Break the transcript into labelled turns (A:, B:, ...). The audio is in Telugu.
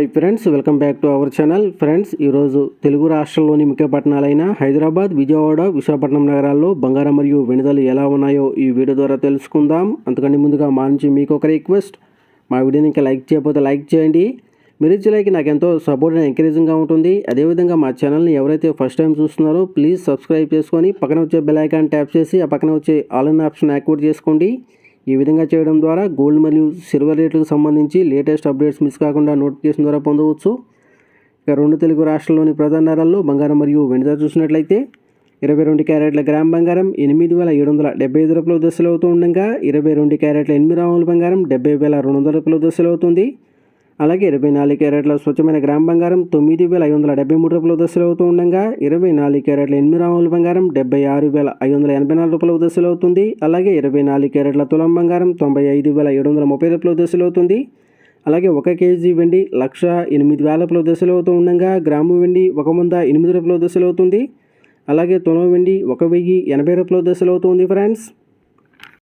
A: Hi friends welcome back to our channel. Friends ఈరోజు తెలుగు రాష్ట్రంలోని ముఖ్య పట్టణాలైన హైదరాబాద్ విజయవాడ విశాఖపట్నం నగరాల్లో బంగారం మరియు వెనుదలు ఎలా ఉన్నాయో ఈ వీడియో ద్వారా తెలుసుకుందాం. అంతకంటే ముందుగా మా నుంచి మీకు ఒక రిక్వెస్ట్. మా వీడియోని ఇంకా లైక్ చేయకపోతే లైక్ చేయండి. మీరు ఇచ్చే లైక్ నాకు ఎంతో సపోర్ట్ అండ్ ఎంకరేజింగ్గా ఉంటుంది. అదేవిధంగా మా ఛానల్ని ఎవరైతే ఫస్ట్ టైం చూస్తున్నారో ప్లీజ్ సబ్స్క్రైబ్ చేసుకొని పక్కన వచ్చే బెల్ ఐకాన్ ట్యాప్ చేసి ఆ పక్కన వచ్చే ఆల్ ఇన్ ఆప్షన్ యాక్టివేట్ చేసుకోండి. ఈ విధంగా చేయడం ద్వారా గోల్డ్ మరియు సిల్వర్ రేట్లకు సంబంధించి లేటెస్ట్ అప్డేట్స్ మిస్ కాకుండా నోటిఫికేషన్ ద్వారా పొందవచ్చు. ఇక రెండు తెలుగు రాష్ట్రాల్లోని ప్రధాన నగరాల్లో బంగారం మరియు వెండితో చూసినట్లయితే ఇరవై రెండు క్యారెట్ల గ్రామ్ బంగారం ఎనిమిది వేల ఏడు వందల డెబ్బై ఐదు రూపాయలు దశలు అవుతూ ఉండగా ఇరవై రెండు క్యారెట్ల ఎనిమిది రాముల బంగారం డెబ్బై వేల రెండు వందల రూపాయలు దశలు అవుతుంది. అలాగే ఇరవై నాలుగు క్యారెట్ల స్వచ్ఛమైన గ్రామ బంగారం తొమ్మిది వేల ఐదు వందల డెబ్బై మూడు రూపాయల దశలు అవుతూ ఉండగా ఇరవై నాలుగు క్యారెట్ల ఎనిమిది రాముల బంగారం డెబ్బై ఆరు వేల ఐదు వందల ఎనభై నాలుగు రూపాయల దశలు అవుతుంది. అలాగే ఇరవై నాలుగు క్యారెట్ల తులం బంగారం తొంభై ఐదు వేల ఏడు వందల ముప్పై రూపాయల దశలు అవుతుంది. అలాగే ఒక కేజీ వెండి లక్ష ఎనిమిది వేల రూపాయల దశలు అవుతూ ఉండగా గ్రాము వెండి ఒక వంద ఎనిమిది రూపాయల దశలు అవుతుంది. అలాగే తులం వెండి ఒక వెయ్యి ఎనభై రూపాయల దశలు అవుతుంది ఫ్రెండ్స్